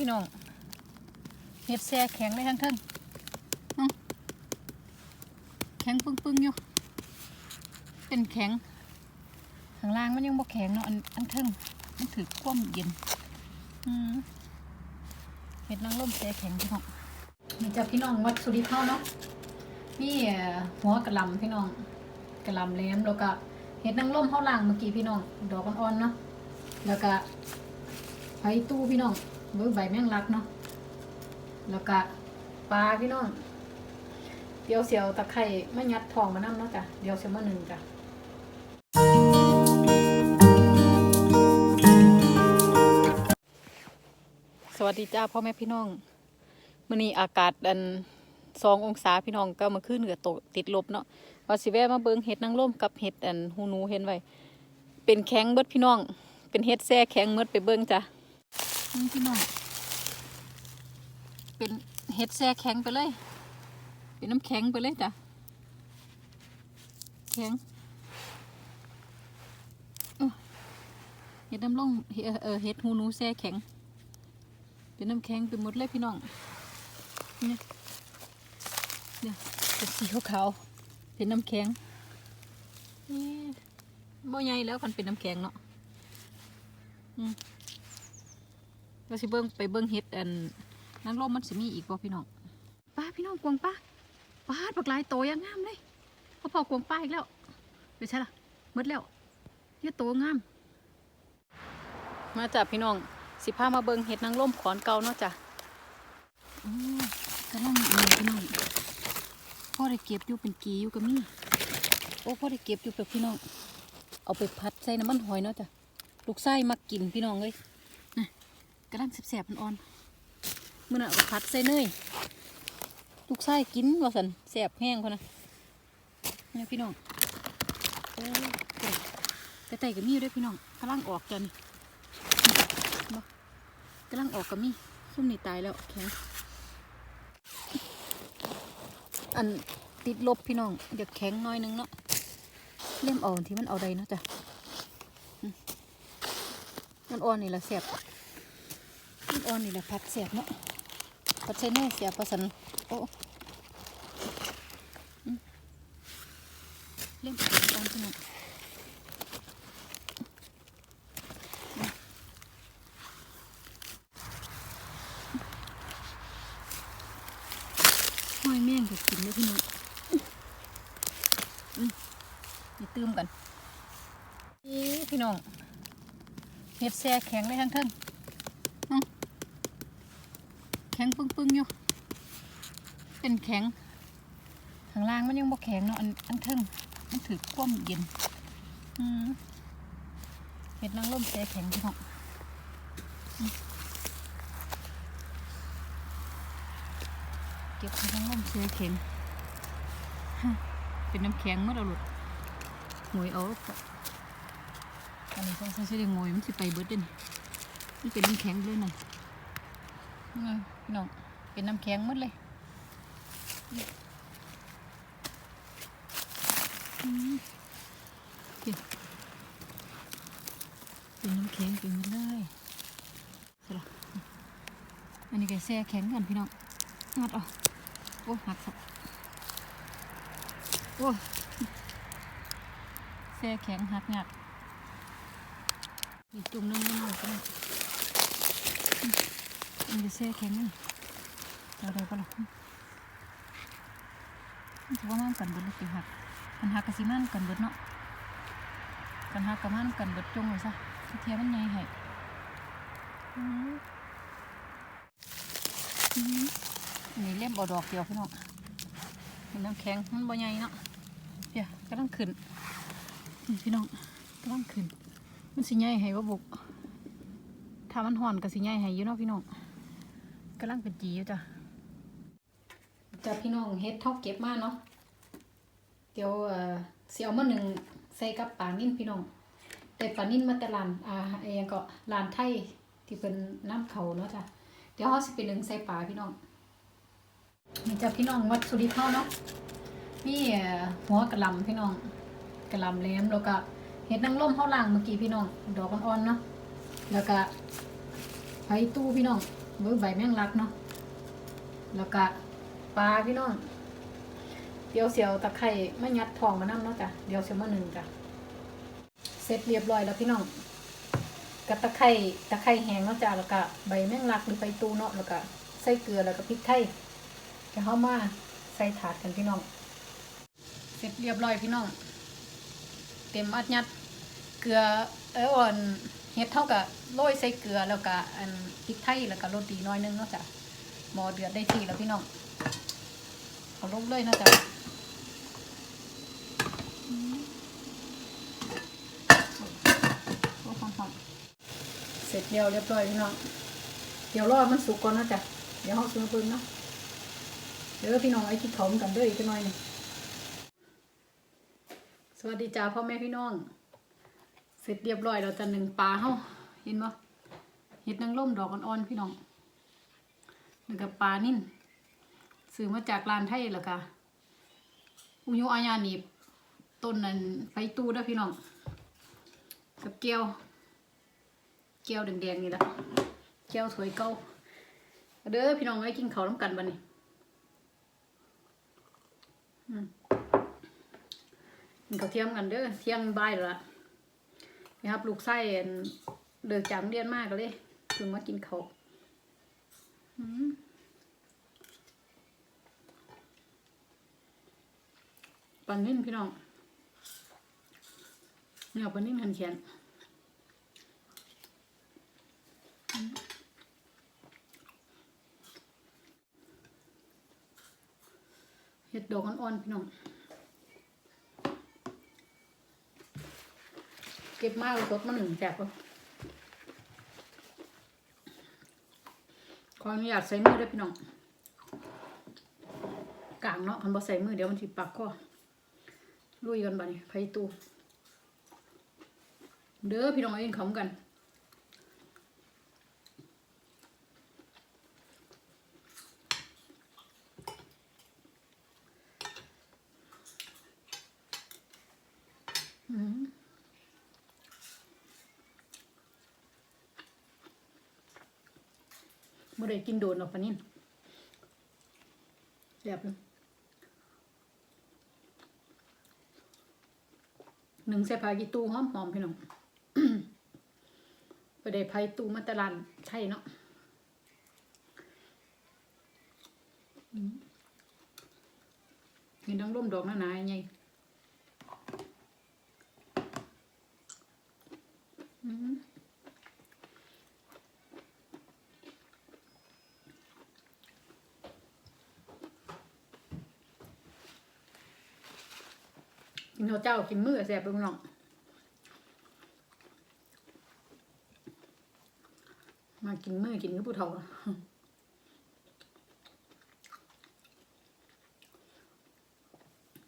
พี่น้องเห็ดแซ่แข็งเลยทั้งทิงอื้อแข็งปึ้งๆอยู่ เป็นแข็ง ข้างล่างมันยังบ่แข็งเนาะอันอันเทิงมันถือความเย็นเห็ดนางร่มแซ่แข็งพี่น้องนี่จะพี่น้องวัดสุริเข้าเนาะนี่หัวกระลำพี่น้องกระลำแหลมแล้วก็เห็ดนางร่มเข้าล่างเมื่อกี้พี่น้องดอกอ่อนๆเนาะแล้วก็ไผ่ตู้พี่น้อง เบอใบแมงลักเนาะแล้วก็ปลาพี่น้องเดี๋ยวเสียวตะไคร่มายัดทองมานั่เนาะจ้ะเดี๋ยวเสียวมาหนึ่งจ้ะสวัสดีจ้าพ่อแม่พี่น้องมื่อนี้อากาศดันสององศาพี่น้องก็มาขึ้นเหนือตกติดลบเนาะว่าสิแวะมาเบิงเห็ดนางร่มกับเห็ดอันหูนูเห็นไว้เป็นแข็งเบิดพี่น้อง เป็นเห็ดแซ่แข็งเบิดไปเบิงจ้ะ นี่พี่น้อง เป็นเห็ดแซ่แข็งไปเลย เป็นน้ำแข็งไปเลยจ้ะ แข็งเห็ดน้ำร่อ่อเออเห็ดหูหนูแซ่แข็ง เป็นน้ำแข็งไปหมดเลยพี่น้อง เนี่ยเนี่ยเป็นสีขาวๆเป็นน้ำแข็งนี่บ่ใหญ่แล้วกันเป็นน้ำแข็งเนาะอืม เราสิเบิ้งไปเบิ้งเห็ดอันนั่งลมมันสิมีอีกบ่พี่น้องป้าพี่น้องกวางป้าป้าดบักหลายโตอยังงามเลยพอพอกวางป้าอีกแล้วไปใช่ล่ะหมดแล้วเยอะโตงาม มาจากพี่น้องสิพามาเบิงเห็ดนางร่มขอนเก่าเนาะจ้ะอ๋อกำลังนี่พี่น้องพ่อได้เก็บอยู่เป็นกีอยู่กับมี่โอ้พ่อได้เก็บอยู่แบบพี่น้อง เอาไปพัดใส่น้ำมันหอยเนาะจ้ะลูกไส้มักกินพี่น้องเลยนะ กำลังแสบๆอ่อนๆมื่อน่ะเอาไปพัดใส่เนยลูกไส้กินว่าสันแสบแห้งคนนะเนี่ยพี่น้องแต่แต่กับมี่ด้วยพี่น้องกำลังออกจันกำลังออกกับมี่ซุ่มนี่ตายแล้วแข็งอันติดลบพี่น้องเดี๋ยวแข็งน้อยนึงเนาะเล่มอ่อนที่มันเอาใดเนาะจ้ะมันอ่อนนี่แหละเสียบ อ่อนนี่แหละพัดเสียบเนาะพัดใส่เนื้อเสียบประสันโอ้เล่มอ่อนพี่น้องห้อยแม่งก็กินเลยพี่น้องนี่ตื้มกันนี่พี่น้องเห็ดแซ่แข็งเลยทั้งทิงอื้อแข็งปึ้งๆอยู่ เป็นแข็งข้างล่างมันยังบ่แข็งเนาะอันอันเทิงมันถือความเย็นอืมเห็ดนางร่มแซ่แข็งพี่น้องเก็บทั้งลมเสือเข็มเป็นน้ำแข็งเมื่อเราหลุดงวยเอาอันนี้ต้องใช้เสื้องวยมันสิไปเบิดเด้นนี่เป็นน้ำแข็งเลยนั่นนี่ไง พี่น้องเป็นน้ำแข็งหมดเลยเป็นน้ำแข็งเป็นหมดเลยสละอันนี้ก็แช่แข็งกันพี่น้องงัดออกโอ้หักสับโอ้แซ่แข็งหักงักอีกจุ่มนึงไม่หมดก็ได้ มันจะแซ่แข็งนี่เราได้ปะล่ะมันจะว่ามันกันเบิดหรือสิหักมันหักกระสิมันกันเบิดเนาะกันหักกับมันกันเบิดจงเลยซะเทียมันใหญ่ให้นนี้เล่มบอดอกเดียวพี่น้องเห็นน้ำแข็งมันบ่ใหญ่เนาะเดี๋ยวกำลังขึ้นนี่พี่น้องกำลังขึ้น มันสิใหญ่ให้ว่าบุกถ้ามันห่อนก็สิใหญ่ให้อยู่เนาะพี่น้อง กำลังเป็นจีอยู่จ้ะจ้ะพี่น้องเฮ็ดเท่าเก็บมาเนาะเดี๋ยวเอ่อสิเอามาหนึ่งใส่กับปลานิ่นพี่น้องแต่ปลานิ่นมาแต่ลานอ่าเองก็ลานไทยที่เป็นน้ำเขาเนาะจ้ะเดี๋ยวเขาสิเป็นหนึ่งใส่ปลาพี่น้องนี่จะพี่น้องวัดสุริพ่อเนาะนี่หัวกระลำพี่น้องกระลำแหลมแล้วก็เห็ดนางร่มเข้าล่างเมื่อกี้พี่น้องดอกอ่อนๆเนาะแล้วก็ไผไผ่ตู้พี่น้อง เบิ่งใบแมงลักเนาะ แล้วก็ปลาพี่น้อง เดี๋ยวเสียวตะไคร่ไม่ยัดทองมานั่งเนาะจ้ะ เดี๋ยวเสียวมาหนึ่งจ้ะ เสร็จเรียบร้อยแล้วพี่น้องกับตะไคร่ตะไคร่แห้งเนาะจ้ะ แล้วก็ใบแมงลักหรือไผ่ตู้เนาะ แล้วก็ใส่เกลือแล้วก็พริกไทยเดี๋ยวเข้ามาใส่ถาดกันพี่น้อง เสร็จเรียบร้อยพี่น้อง เต็มอัดยัด เกลือเอออ่อน เฮ็ดเท่ากับโรยใส่เกลือแล้วก็อันพริกไทยแล้วก็รสดีน้อยนึงเนาะจ้ะหมอเดือดได้ทีแล้วพี่น้องเอาลงเลยนาะจ้ะเสร็จเรียวเรียบร้อยพี่น้องเดี๋ยวรอมันสุกก่อนนาะจ้ะเดี๋ยวเราซื้อปืนเนาะเดี๋ยวพี่น้องไอ้ที่เขาเหมือนกันด้วยอีกหน่อยนึงสวัสดีจ้าพ่อแม่พี่น้อง ร็จเรียบร้อยเราจะหนึ่งปลาเฮาเห็นบ่เห็ดนางร่มดอกอ่อนๆพี่น้องแล้วก็ปลานิ่นซื้อมาจากร้านไทยแล้วก็อุยุอาญาหนีบต้นนั้นไฟตู้ด้อพี่น้องกับแก้วแก้วแดงๆนี่ละแก้วสวยเก่าเด้อพี่น้องไว้กินข้าวน้ำกันบัดนี้มันข้าวเที่ยงกันเด้อเที่ยงบ่ายแล้วล่ะ นะครับ ลูกไส้อันเลิกจากโรงเรียนมากเลยถึงมากินข้าปันนิ่นพี่น้องเนี่ยปันนิ่นหันแขนอืมเห็ดดอกอ่อนๆพี่น้อง เก็บมากสดมาหนึ่งแจกเลยขออนุญาตใส่มือได้พี่น้องกลางเนาะคันบ่ใส่มือเดี๋ยวมันสิปักก็ลุยกันบ่นี่ไผตูเด้อพี่น้องเอาเองขำกัน อืม บ่ได้กินโดนหรอกปานนี้แซ่บหนึ่งใส่พากีตู้หอมหอมพี่น้องไปได้ไผ่ตู้มาตลาดไทยเนาะอืมกินทั้งร่มดอกหนาๆไงอืม กินข้าวเจ้ากินมือแสบไปพี่น้องมากินมือกินกับผู้เฒ่า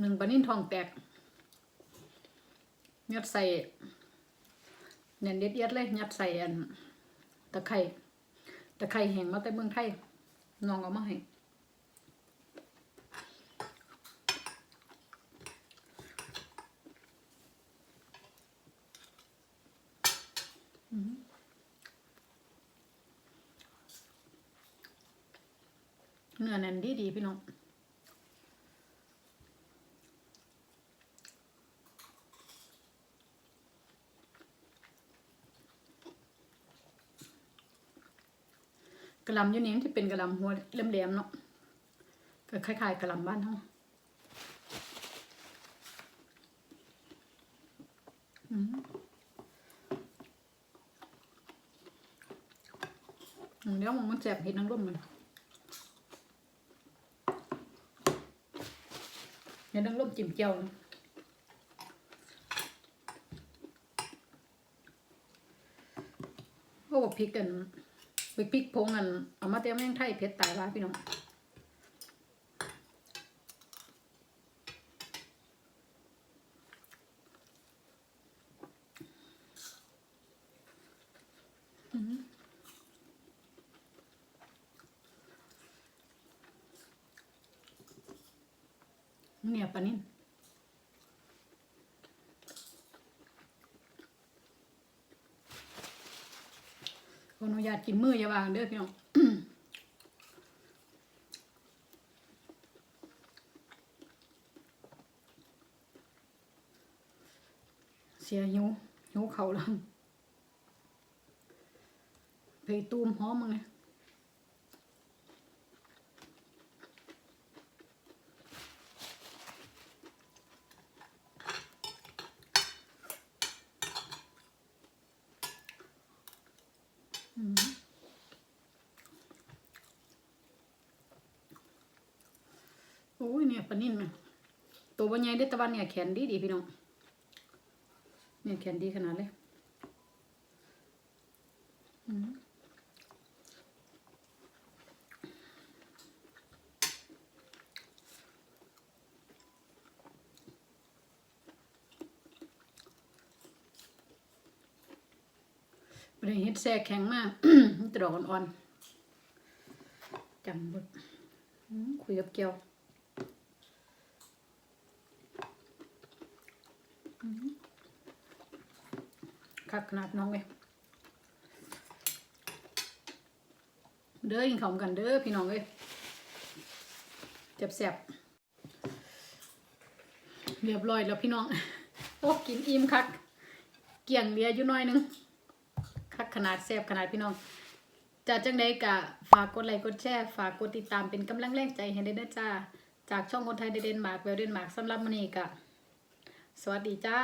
หนึ่งปลานิ่นทองแตกยัดใส่เนี่ยเด็ดเอียดเลยยัดใส่อันตะไคร่ตะไคร่แห้งมาแต่เมืองไทยน้องเอามาให้ เนื้อแน่นดีดีพี่น้องกระลำอยู่นี้ที่เป็นกระลำหัวแหลมๆเนาะก็คล้ายๆกระลำบ้านเฮาอืมอืมเดี๋ยวมันแสบเห็ดนางร่มมัน เห็นดังลมจิ้มเจียวนะโอ้บอกพริกกันพริกพริกพงกันเอามาเตรียมแมงไทยเผ็ดตายร้าพี่น้องอื้อหือเนี่ยป ลานิ่นขออนุญาตกินมืออย่าวางเด้อพี่น้องเสียหิวหิวเขาแล้วไปตูมหอมมึงเนี่ยอืมโอ้ยเนิ่นตัววันใหญ่เด้ตะวันเนี่ยแขนดีดีพี่น้องเนี่ยแขนดีขนาดเลยอืมบริเฮ็ดแซ่แข็งมากมันจะดอกอ่อนๆจำบดคุยกับเกียวอืม คักขนาดน้องเลยเด้อกินข้าวกันเด้อพี่น้องเอ้ยเจ็บแสบเรียบร้อยแล้วพี่น้องโอ้กินอิ่มคัก เกี่ยงเลียอยู่หน้อยนึงคักขนาดแซ่บขนาดพี่น้องจะจังใดกะฝากกดไลค์กดแชร์ฝากกดติดตามเป็นกำลังแรงใจให้ได้นะจ้าจากช่องคนไทยในเดนมาร์กเวลเดนมาร์กสำหรับมื้อนี้กะ สวัสดีจ้า